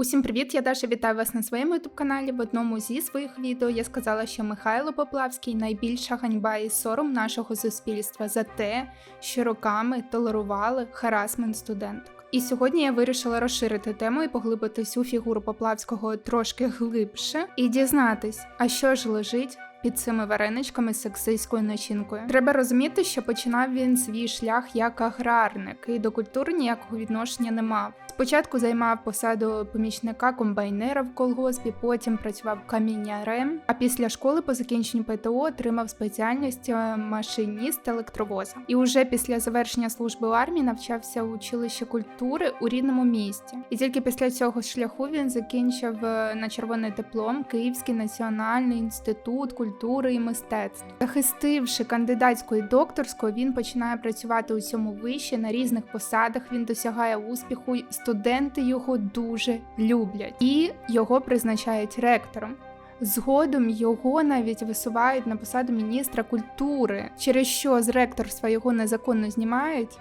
Усім привіт! Я Даша вітаю вас на своєму youtube каналі. В одному зі своїх відео я сказала, що Михайло Поплавський найбільша ганьба і сором нашого суспільства за те, що роками толерували харасмент студенток. І сьогодні я вирішила розширити тему і поглибити всю фігуру Поплавського трошки глибше і дізнатись, а що ж лежить під цими вареничками з сексистською начинкою. Треба розуміти, що починав він свій шлях як аграрник і до культури ніякого відношення не мав. Спочатку займав посаду помічника комбайнера в колгоспі, потім працював камінярем. А після школи по закінченню ПТО отримав спеціальність е, машиніст електровоза. І уже після завершення служби в армії навчався у училищі культури у рідному місті. І тільки після цього шляху він закінчив е, на червоний диплом Київський національний інститут культури і мистецтв. Захистивши кандидатську і докторську, він починає працювати у цьому виші на різних посадах. Він досягає успіху. Студенти його дуже люблять і його призначають ректором. Згодом його навіть висувають на посаду міністра культури, через що з ректорства його незаконно знімають.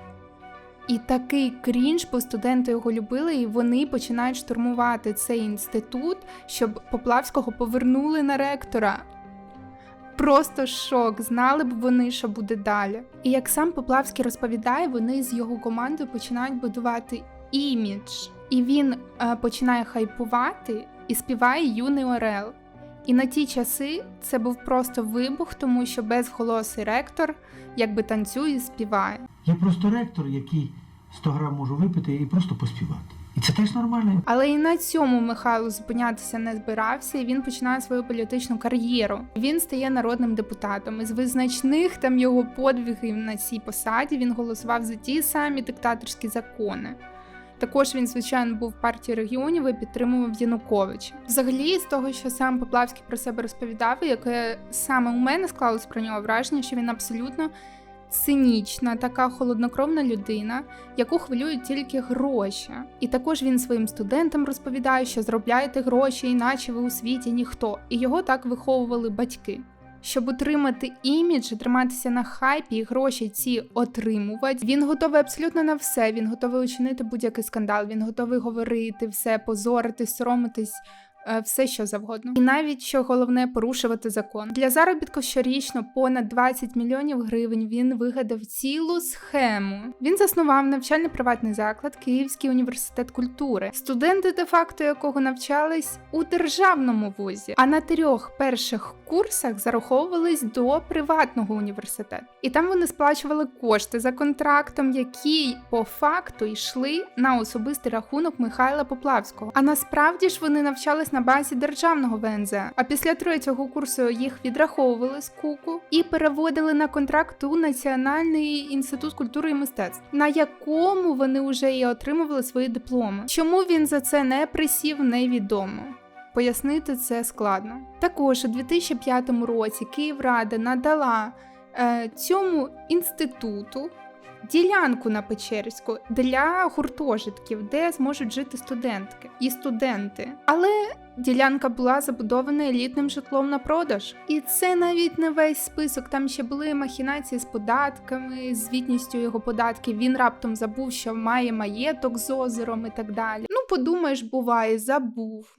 І такий крінж, бо студенти його любили, і вони починають штурмувати цей інститут, щоб Поплавського повернули на ректора. Просто шок, знали б вони, що буде далі. І як сам Поплавський розповідає, вони з його командою починають будувати імідж, і він е, починає хайпувати і співає юний Орел. І на ті часи це був просто вибух, тому що безголосий ректор якби танцює і співає. Я просто ректор, який 100 грам можу випити і просто поспівати. І це теж нормально. Але і на цьому Михайло зупинятися не збирався, і він починає свою політичну кар'єру. Він стає народним депутатом. Із визначних там його подвигів на цій посаді він голосував за ті самі диктаторські закони. Також він, звичайно, був в партії регіонів і підтримував Януковича. Взагалі, з того, що сам Поплавський про себе розповідав, яке саме у мене склалось про нього враження, що він абсолютно цинічна, така холоднокровна людина, яку хвилюють тільки гроші. І також він своїм студентам розповідає, що зробляєте гроші, іначе ви у світі ніхто. І його так виховували батьки. Щоб отримати імідж, триматися на хайпі і гроші ці отримувати, він готовий абсолютно на все. Він готовий учинити будь-який скандал. Він готовий говорити все, позоритись, соромитись. е, Все, що завгодно, і навіть що головне порушувати закон для заробітку щорічно понад 20 мільйонів гривень. Він вигадав цілу схему. Він заснував навчальний приватний заклад Київський університет культури, студенти де факто якого навчались у державному вузі, а на трьох перших курсах зараховувались до приватного університету. І там вони сплачували кошти за контрактом, які по факту йшли на особистий рахунок Михайла Поплавського. А насправді ж вони навчались на базі державного ВНЗ. А після третього курсу їх відраховували з куку і переводили на контракт у Національний інститут культури і мистецтв, на якому вони вже і отримували свої дипломи. Чому він за це не присів, невідомо. Пояснити це складно. Також у 2005 році Київрада надала е, цьому інституту ділянку на Печерську для гуртожитків, де зможуть жити студентки і студенти. Але ділянка була забудована елітним житлом на продаж. І це навіть не весь список. Там ще були махінації з податками, звітністю його податків. Він раптом забув, що має маєток з озером і так далі. Ну, подумаєш, буває, забув.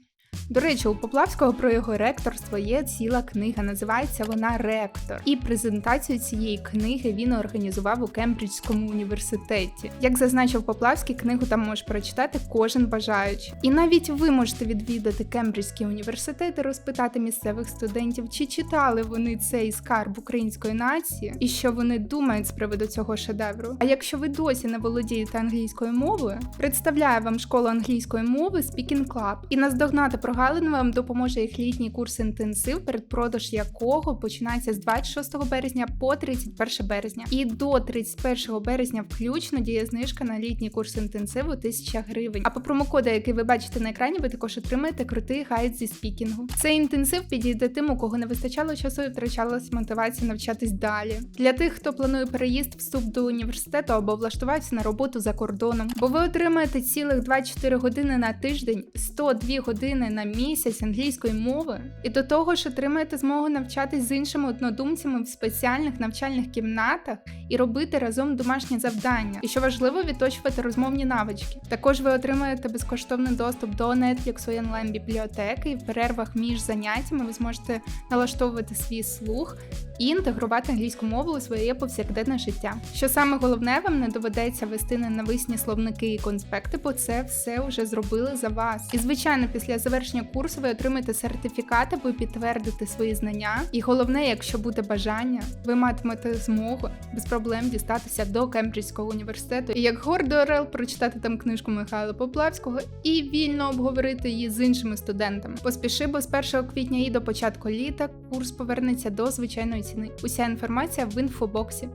До речі, у Поплавського про його ректорство є ціла книга, називається вона Ректор. І презентацію цієї книги він організував у Кембриджському університеті. Як зазначив Поплавський, книгу там може прочитати кожен бажаючий. І навіть ви можете відвідати Кембриджський університет і розпитати місцевих студентів, чи читали вони цей скарб української нації і що вони думають з приводу цього шедевру. А якщо ви досі не володієте англійською мовою, представляю вам школу англійської мови Speaking Club. І наздогнати прогалин вам допоможе їх літній курс інтенсив, передпродаж якого починається з 26 березня по 31 березня. І до 31 березня включно діє знижка на літній курс інтенсиву 1000 гривень. А по промокоду, який ви бачите на екрані, ви також отримаєте крутий гайд зі спікінгу. Цей інтенсив підійде тим, у кого не вистачало часу і втрачалась мотивація навчатись далі. Для тих, хто планує переїзд, вступ до університету або влаштувався на роботу за кордоном, бо ви отримаєте цілих 24 години на тиждень, 102 години на місяць англійської мови, і до того ж отримаєте змогу навчатись з іншими однодумцями в спеціальних навчальних кімнатах і робити разом домашні завдання. І що важливо, відточувати розмовні навички. Також ви отримаєте безкоштовний доступ до Netflix і онлайн бібліотеки, і в перервах між заняттями ви зможете налаштовувати свій слух і інтегрувати англійську мову у своє повсякденне життя. Що саме головне, вам не доведеться вести ненависні словники і конспекти, бо це все вже зробили за вас. І звичайно, після завершення курсу ви отримаєте сертифікат, аби підтвердити свої знання. І головне, якщо буде бажання, ви матимете змогу без проблем дістатися до Кембриджського університету і як гордо Орел прочитати там книжку Михайла Поплавського і вільно обговорити її з іншими студентами. Поспіши, бо з 1 квітня і до початку літа курс повернеться до звичайної ціни. Уся інформація в інфобоксі.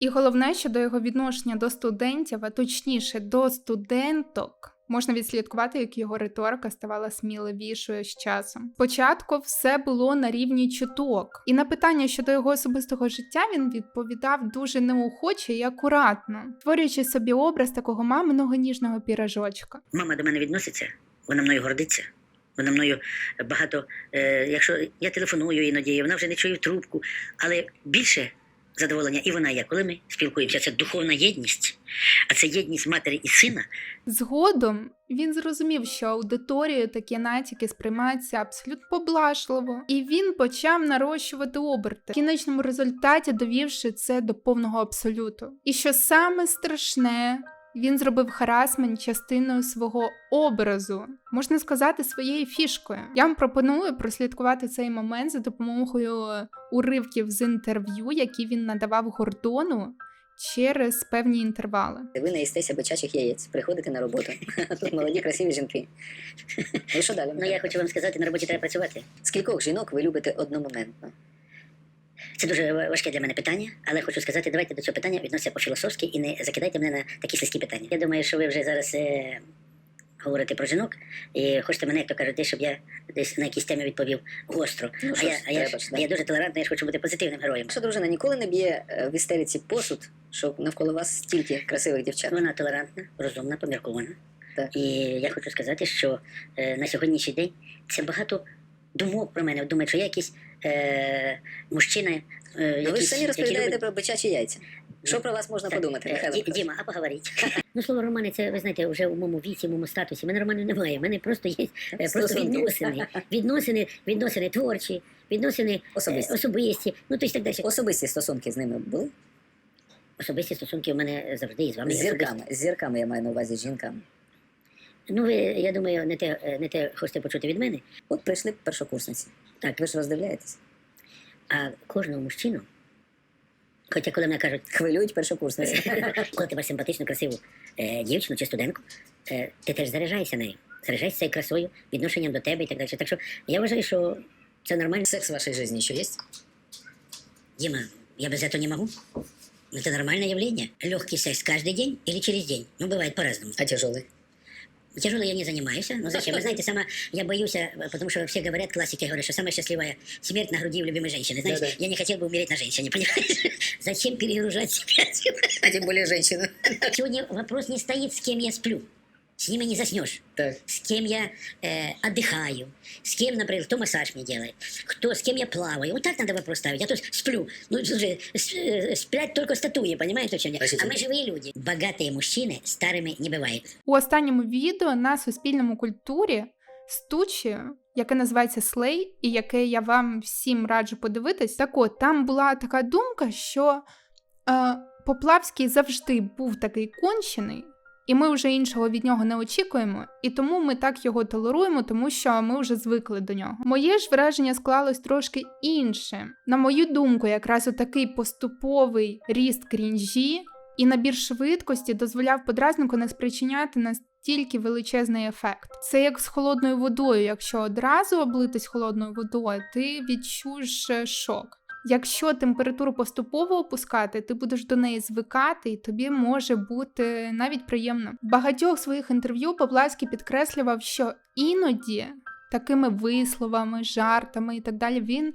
І головне, що до його відношення до студентів, а точніше до студенток. Можна відслідкувати, як його риторика ставала сміливішою з часом. Спочатку все було на рівні чуток, і на питання щодо його особистого життя він відповідав дуже неохоче і акуратно, створюючи собі образ такого маминого ніжного піражочка. Мама до мене відноситься, вона мною гордиться. Вона мною багато. Е, якщо я телефоную іноді, вона вже не чує трубку. Але більше задоволення і вона, я, коли ми спілкуємося, це духовна єдність, а це єдність матері і сина. Згодом він зрозумів, що аудиторією такі натяки сприймаються абсолютно поблажливо, і він почав нарощувати оберти, в кінечному результаті довівши це до повного абсолюту. І що саме страшне. Він зробив харасмент частиною свого образу, можна сказати, своєю фішкою. Я вам пропоную прослідкувати цей момент за допомогою уривків з інтерв'ю, які він надавав Гордону через певні інтервали. Ви наїстеся бичачих яєць, приходите на роботу. Тут молоді, красиві жінки. І що далі? Ну я хочу вам сказати, на роботі треба працювати. Скількох жінок ви любите одномоментно? Це дуже важке для мене питання, але хочу сказати, давайте до цього питання відносися по-філософськи і не закидайте мене на такі слизькі питання. Я думаю, що ви вже зараз е, говорите про жінок і хочете мене, як то кажуть, щоб я десь на якісь темі відповів гостро. Ну, а, я, а, я, ж- а я дуже толерантний, я ж хочу бути позитивним героєм. Ваша дружина ніколи не б'є е, в істериці посуд, що навколо вас стільки красивих дівчат. Вона толерантна, розумна, поміркована. Так. І я хочу сказати, що е, на сьогоднішній день це багато думок про мене. Думають, що я якийсь е, мужчина. Е, Ну, ви ж самі розповідаєте любить- про бичачі яйця. Що про вас можна Так, подумати, е, Михайло? Ді- Діма, а поговоріть. ну, слово романи, це ви знаєте, вже у моєму віці, в моєму статусі. У мене романів немає. У мене просто є е, просто відносини. Відносини, відносини творчі, відносини е, Особисті. особисті. Ну, то так далі. Особисті стосунки з ними були? Особисті стосунки у мене завжди і з вами. З зірками. З зірками я маю на увазі з жінками. Ну, ви, я думаю, не те, е, не те хочете почути від мене. От прийшли першокурсниці. Так, ви ж роздивляєтесь. А кожного мужчину, хоча коли мене кажуть, Хвилюють першокурсниці. коли ти бачиш симпатичну, красиву е, дівчину чи студентку, е, ти теж заряджаєшся нею. Заряджаєшся цією красою, відношенням до тебе і так далі. Так що я вважаю, що це нормально. Секс в вашій житті ще є? Дима, я без этого не могу. Это нормальное явление. Легкий секс каждый день или через день. Ну, бывает по-разному. А тяжелий? Тяжело я не занимаюсь. Ну зачем? Вы знаете, сама я боюсь, э, потому что все говорят, классики говорят, что самая счастливая смерть на груди у любимой женщины. Знаешь, Да-да. я не хотел бы умереть на женщине, понимаешь? Зачем перегружать себя? А тим більше женщина. Сегодня вопрос не стоит, с кем я сплю. С ними не заснешь. Так. С кем я э, отдыхаю. С кем, например, кто массаж мне делает. Кто, с кем я плаваю. Вот так надо вопрос ставить. А то сплю. Ну, слушай, с- э, сплять только статуи, понимаете, о чем я? Простите. А мы живые люди. Богатые мужчины старыми не бывают. У останньому відео на суспільному культурі стучі, яке називається Слей, і яке я вам всім раджу подивитись. Так от, там була така думка, що е, Поплавський завжди був такий кончений, і ми вже іншого від нього не очікуємо, і тому ми так його толеруємо, тому що ми вже звикли до нього. Моє ж враження склалось трошки інше. На мою думку, якраз отакий поступовий ріст крінжі і набір швидкості дозволяв подразнику не спричиняти настільки величезний ефект. Це як з холодною водою. Якщо одразу облитись холодною водою, ти відчуєш е, шок. Якщо температуру поступово опускати, ти будеш до неї звикати, і тобі може бути навіть приємно. Багатьох своїх інтерв'ю Павласький підкреслював, що іноді такими висловами, жартами і так далі він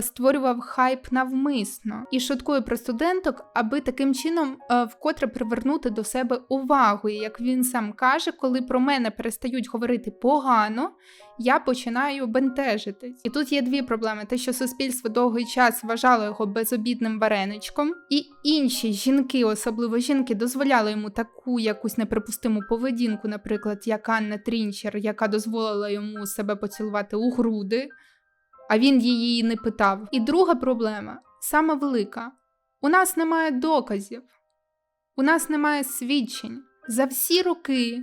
створював хайп навмисно і шуткує про студенток, аби таким чином е, вкотре привернути до себе увагу. І як він сам каже, коли про мене перестають говорити погано, я починаю бентежитись. І тут є дві проблеми: те, що суспільство довгий час вважало його безобідним вареничком, і інші жінки, особливо жінки, дозволяли йому таку якусь неприпустиму поведінку, наприклад, як Анна Трінчер, яка дозволила йому себе поцілувати у груди, а він її не питав. І друга проблема саме велика: у нас немає доказів, у нас немає свідчень за всі роки.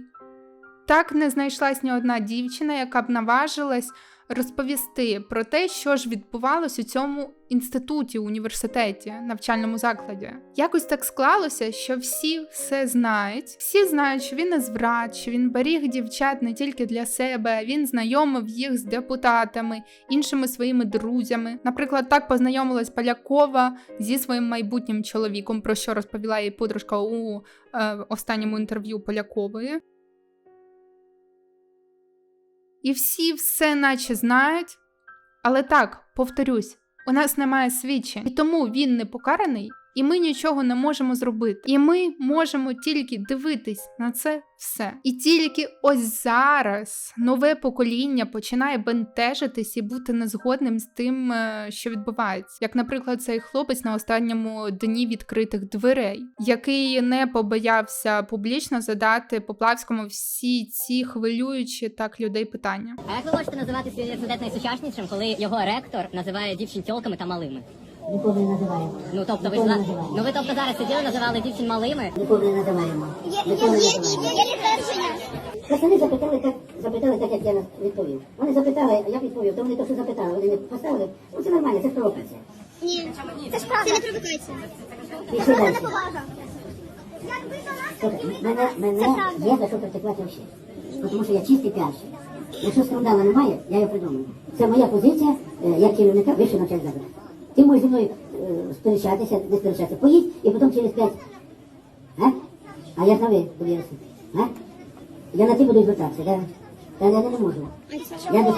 Так не знайшлась ні одна дівчина, яка б наважилась розповісти про те, що ж відбувалось у цьому інституті, університеті, навчальному закладі. Якось так склалося, що всі все знають. Всі знають, що він не зврат, що він беріг дівчат не тільки для себе, він знайомив їх з депутатами, іншими своїми друзями. Наприклад, так познайомилась Полякова зі своїм майбутнім чоловіком, про що розповіла її подружка у е, останньому інтерв'ю Полякової. І всі все наче знають. Але так, повторюсь, у нас немає свідчень, і тому він не покараний, і ми нічого не можемо зробити. І ми можемо тільки дивитись на це все. І тільки ось зараз нове покоління починає бентежитись і бути незгодним з тим, е, що відбувається. Як, наприклад, цей хлопець на останньому дні відкритих дверей, який не побоявся публічно задати Поплавському всі ці хвилюючі так людей питання. А як ви можете називати свій університет найсучаснішим, коли його ректор називає дівчин тьолками та малими? Ніколи не називаємо. Ну тобто ви називаємо. ну ви тобто зараз сиділи, називали дівчин малими. Ніколи не називаємо. Є, є, є, не є, називаємо. підтвердження. Пацани запитали так, запитали так, як я відповів. Вони запитали, а я відповів, то вони то, що запитали, вони не поставили. Ну це нормально, це провокація. Ні, це ж правда. Це не провокація. Це. Якби до нас мене, мене є за що критикувати взагалі. Ну, Тому що я чистий піарщик. Якщо скандалу немає, я його придумаю. Це моя позиція е, як керівника вищого навчального закладу. Ти можеш зі мною е, сперечатися, не сперечатися. Поїдь і потім через п'ять. А? А я ж на ви. А? Я на ти буду звертатися, да? Не можу. Я до,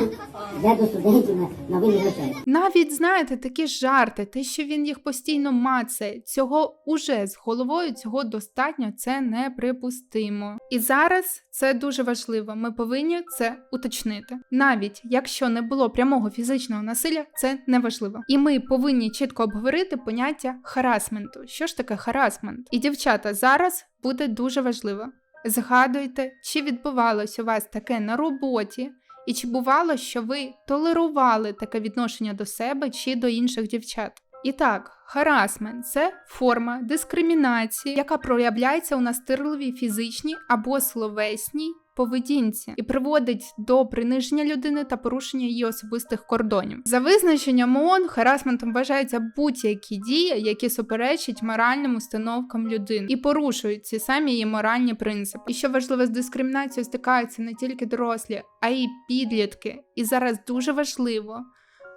я до студентів на, на ви не. Навіть знаєте, такі жарти, те, що він їх постійно мацає, цього уже з головою, цього достатньо, це неприпустимо. І зараз це дуже важливо. Ми повинні це уточнити. Навіть якщо не було прямого фізичного насилля, це не важливо. І ми повинні чітко обговорити поняття харасменту. Що ж таке харасмент? І дівчата зараз буде дуже важливо. Згадуйте, чи відбувалось у вас таке на роботі, і чи бувало, що ви толерували таке відношення до себе чи до інших дівчат? І так, харасмент це форма дискримінації, яка проявляється у настирливій фізичній або словесній поведінці і приводить до приниження людини та порушення її особистих кордонів. За визначенням ООН, харасментом вважаються будь-які дії, які суперечать моральним установкам людини і порушують ці самі її моральні принципи. І що важливо, з дискримінацією стикаються не тільки дорослі, а й підлітки. І зараз дуже важливо.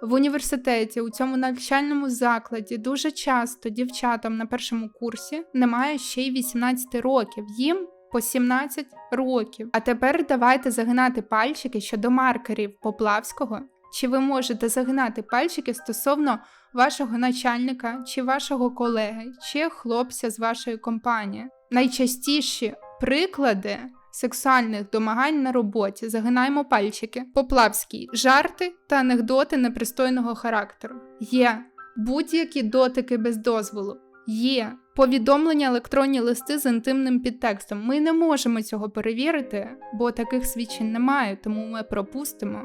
В університеті у цьому навчальному закладі дуже часто дівчатам на першому курсі немає ще й 18 років. Їм по 17 років. А тепер давайте загинати пальчики щодо маркерів Поплавського. Чи ви можете загинати пальчики стосовно вашого начальника, чи вашого колеги, чи хлопця з вашої компанії? Найчастіші приклади сексуальних домагань на роботі. Загинаємо пальчики. Поплавський жарти та анекдоти непристойного характеру. Є будь-які дотики без дозволу. Є повідомлення електронні листи з інтимним підтекстом. Ми не можемо цього перевірити, бо таких свідчень немає, тому ми пропустимо.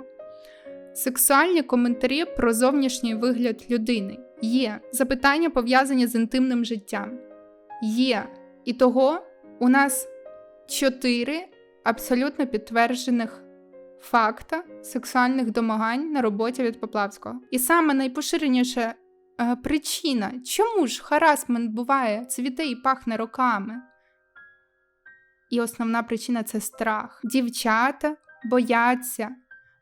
Сексуальні коментарі про зовнішній вигляд людини. Є запитання пов'язані з інтимним життям. Є. І того у нас чотири абсолютно підтверджених факта сексуальних домагань на роботі від Поплавського. І саме найпоширеніша е, причина, чому ж харасмент буває, цвіте і пахне роками. І основна причина це страх. Дівчата бояться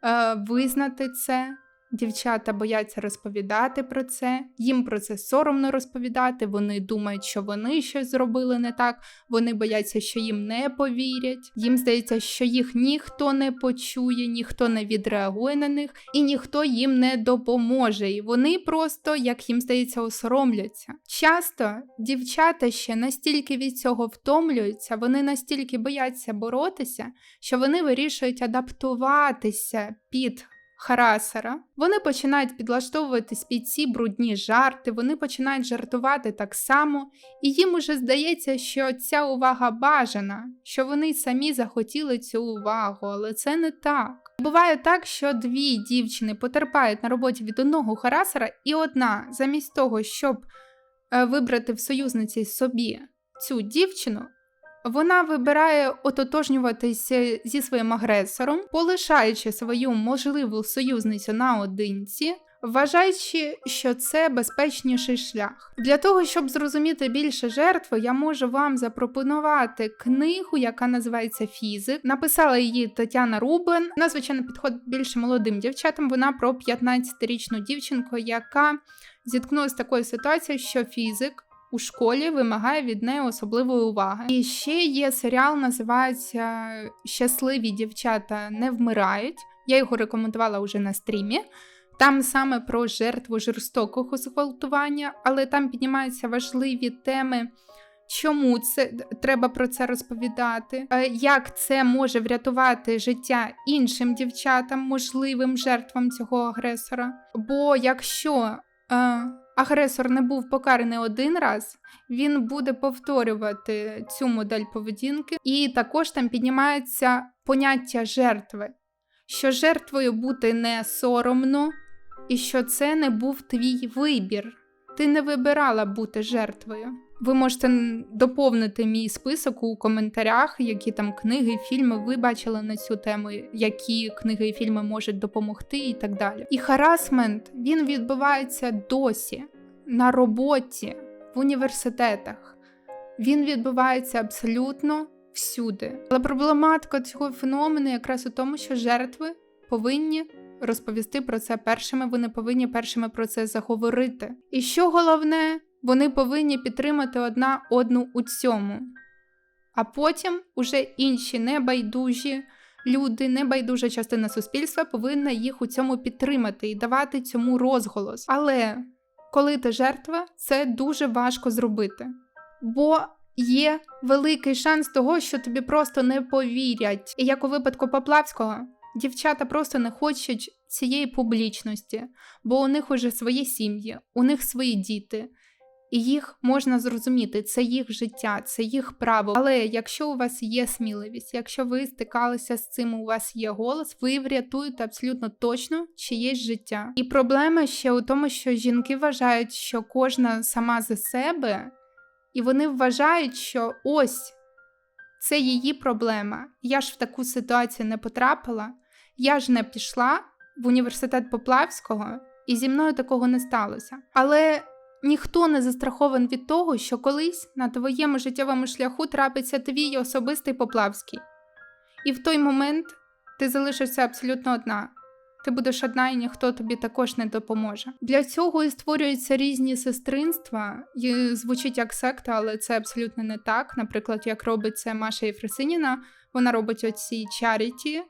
е, визнати це, Дівчата бояться розповідати про це, їм про це соромно розповідати. Вони думають, що вони щось зробили не так. Вони бояться, що їм не повірять. Їм здається, що їх ніхто не почує, ніхто не відреагує на них, і ніхто їм не допоможе. І вони просто, як їм здається, осоромляться. Часто дівчата ще настільки від цього втомлюються, вони настільки бояться боротися, що вони вирішують адаптуватися під харасера. Вони починають підлаштовуватись під ці брудні жарти, вони починають жартувати так само, і їм уже здається, що ця увага бажана, що вони самі захотіли цю увагу, але це не так. Буває так, що дві дівчини потерпають на роботі від одного харасера, і одна, замість того, щоб е, вибрати в союзниці собі цю дівчину, вона вибирає ототожнюватися зі своїм агресором, полишаючи свою можливу союзницю наодинці, вважаючи, що це безпечніший шлях. Для того, щоб зрозуміти більше жертви, я можу вам запропонувати книгу, яка називається Фізик. Написала її Тетяна Рубен. Вона, звичайно, підходить більше молодим дівчатам. Вона про 15-річну дівчинку, яка зіткнулася з такою ситуацією, що фізик у школі вимагає від неї особливої уваги. І ще є серіал, називається Щасливі дівчата не вмирають. Я його рекомендувала вже на стрімі. Там саме про жертву жорстокого зґвалтування, але там піднімаються важливі теми. Чому це треба про це розповідати? Е, Як це може врятувати життя іншим дівчатам, можливим жертвам цього агресора? Бо якщо е, агресор не був покараний один раз, він буде повторювати цю модель поведінки, і також там піднімається поняття жертви, що жертвою бути не соромно, і що це не був твій вибір. Ти не вибирала бути жертвою. Ви можете доповнити мій список у коментарях, які там книги, фільми ви бачили на цю тему, які книги і фільми можуть допомогти, і так далі. І харасмент він відбувається досі на роботі, в університетах. Він відбувається абсолютно всюди. Але проблематика цього феномену якраз у тому, що жертви повинні розповісти про це першими, вони повинні першими про це заговорити. І що головне, вони повинні підтримати одна одну у цьому. А потім уже інші небайдужі люди, небайдужа частина суспільства повинна їх у цьому підтримати і давати цьому розголос. Але коли ти жертва, це дуже важко зробити. Бо є великий шанс того, що тобі просто не повірять. І як у випадку Поплавського, дівчата просто не хочуть цієї публічності, бо у них уже свої сім'ї, у них свої діти. І їх можна зрозуміти, це їх життя, це їх право. Але якщо у вас є сміливість, якщо ви стикалися з цим, у вас є голос, ви врятуєте абсолютно точно чиєсь життя. І проблема ще у тому, що жінки вважають, що кожна сама за себе, і вони вважають, що ось це її проблема. Я ж в таку ситуацію не потрапила, я ж не пішла в університет Поплавського, і зі мною такого не сталося. Але ніхто не застрахований від того, що колись на твоєму життєвому шляху трапиться твій особистий Поплавський. І в той момент ти залишишся абсолютно одна. Ти будеш одна, і ніхто тобі також не допоможе. Для цього і створюються різні сестринства. І звучить як секта, але це абсолютно не так. Наприклад, як робить це Маша Єфросиніна, вона робить оці чаріті.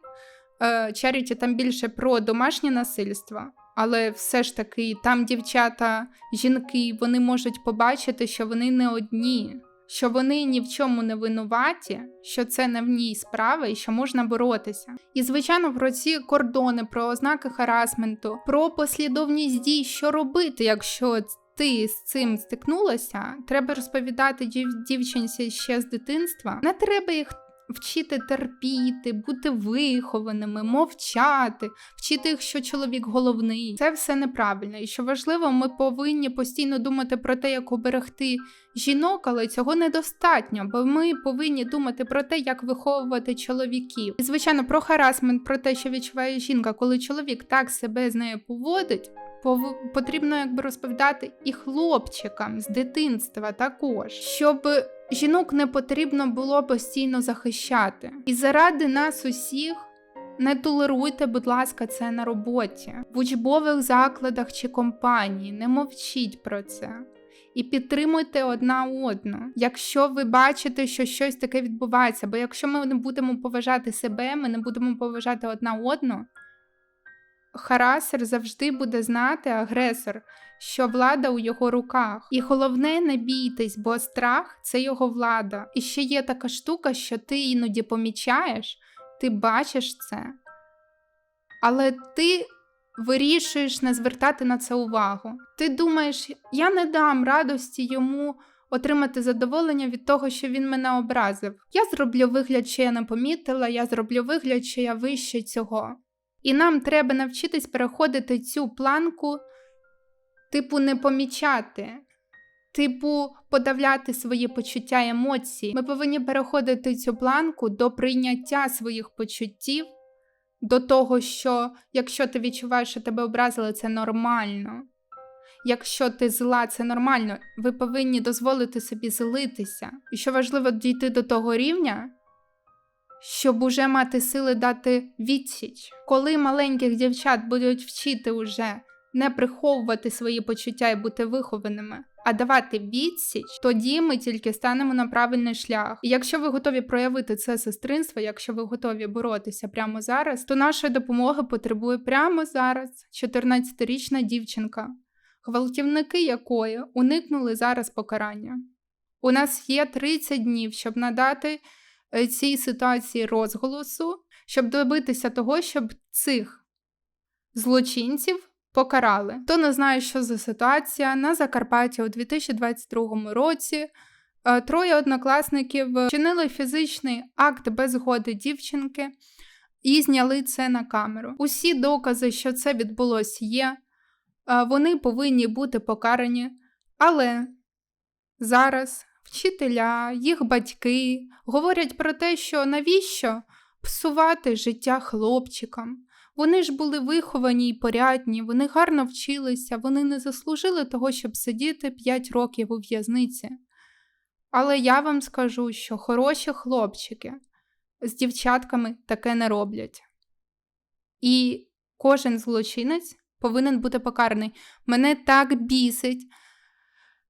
Е, Чаріті там більше про домашнє насильство, але все ж таки там дівчата, жінки, вони можуть побачити, що вони не одні, що вони ні в чому не винуваті, що це не в ній справа і що можна боротися. І звичайно, про ці кордони, про ознаки харасменту, про послідовність дій, що робити, якщо ти з цим стикнулася, треба розповідати дів- дівчинці ще з дитинства. Не треба їх вчити терпіти, бути вихованими, мовчати, вчити їх, що чоловік головний. Це все неправильно. І що важливо, ми повинні постійно думати про те, як уберегти жінок, але цього недостатньо, бо ми повинні думати про те, як виховувати чоловіків. І звичайно, про харасмент, про те, що відчуває жінка, коли чоловік так себе з нею поводить. пов- Потрібно якби розповідати і хлопчикам з дитинства також, щоб жінок не потрібно було постійно захищати. І заради нас усіх Не толеруйте, будь ласка, це на роботі, в учбових закладах чи компанії. Не мовчіть про це. І підтримуйте одна одну, якщо ви бачите, що щось таке відбувається. Бо якщо ми не будемо поважати себе, ми не будемо поважати одна одну, харасер завжди буде знати агресор, що влада у його руках. І головне, не бійтесь, бо страх це його влада. І ще є така штука, що ти іноді помічаєш, ти бачиш це, але ти вирішуєш не звертати на це увагу. Ти думаєш, я не дам радості йому отримати задоволення від того, що він мене образив. Я зроблю вигляд, що я не помітила, я зроблю вигляд, що я вище цього. І нам треба навчитись переходити цю планку, типу, не помічати, типу, подавляти свої почуття емоції. Ми повинні переходити цю планку до прийняття своїх почуттів, до того, що якщо ти відчуваєш, що тебе образили, це нормально. Якщо ти зла, це нормально. Ви повинні дозволити собі злитися. І що важливо дійти до того рівня, щоб уже мати сили дати відсіч. Коли маленьких дівчат будуть вчити уже не приховувати свої почуття і бути вихованими, а давати відсіч, тоді ми тільки станемо на правильний шлях. І якщо ви готові проявити це сестринство, якщо ви готові боротися прямо зараз, то нашої допомоги потребує прямо зараз 14-річна дівчинка, гвалтівники якої уникнули зараз покарання. У нас є 30 днів, щоб надати цій ситуації розголосу, щоб добитися того, щоб цих злочинців покарали. Хто не знає, що за ситуація на Закарпатті у 2022 році. е, Троє однокласників вчинили фізичний акт без згоди дівчинки і зняли це на камеру. Усі докази, що це відбулося, є. Е, Вони повинні бути покарані, але зараз вчителя, їх батьки говорять про те, що навіщо псувати життя хлопчикам. Вони ж були виховані і порядні, вони гарно вчилися, вони не заслужили того, щоб сидіти 5 років у в'язниці. Але я вам скажу, що хороші хлопчики з дівчатками таке не роблять. І кожен злочинець повинен бути покараний. Мене так бісить,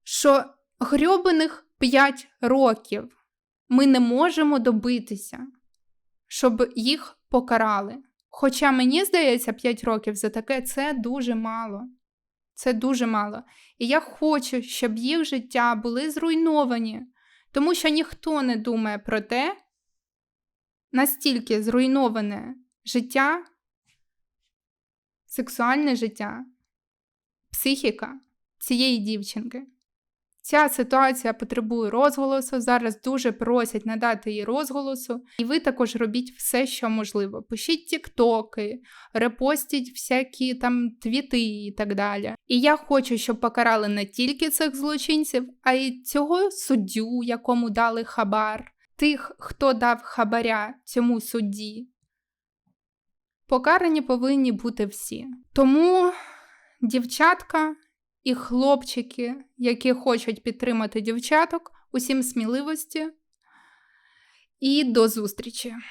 що грьобаних 5 років ми не можемо добитися, щоб їх покарали. Хоча мені здається, 5 років за таке це дуже мало. Це дуже мало. І я хочу, щоб їх життя були зруйновані, тому що ніхто не думає про те, настільки зруйноване життя, сексуальне життя, психіка цієї дівчинки. Ця ситуація потребує розголосу. Зараз дуже просять надати їй розголосу. І ви також робіть все, що можливо. Пишіть тіктоки, репостіть всякі там твіти і так далі. І я хочу, щоб покарали не тільки цих злочинців, а й цього суддю, якому дали хабар, тих, хто дав хабаря цьому судді. Покарані повинні бути всі. Тому, дівчатка і хлопчики, які хочуть підтримати дівчаток, усім сміливості і до зустрічі!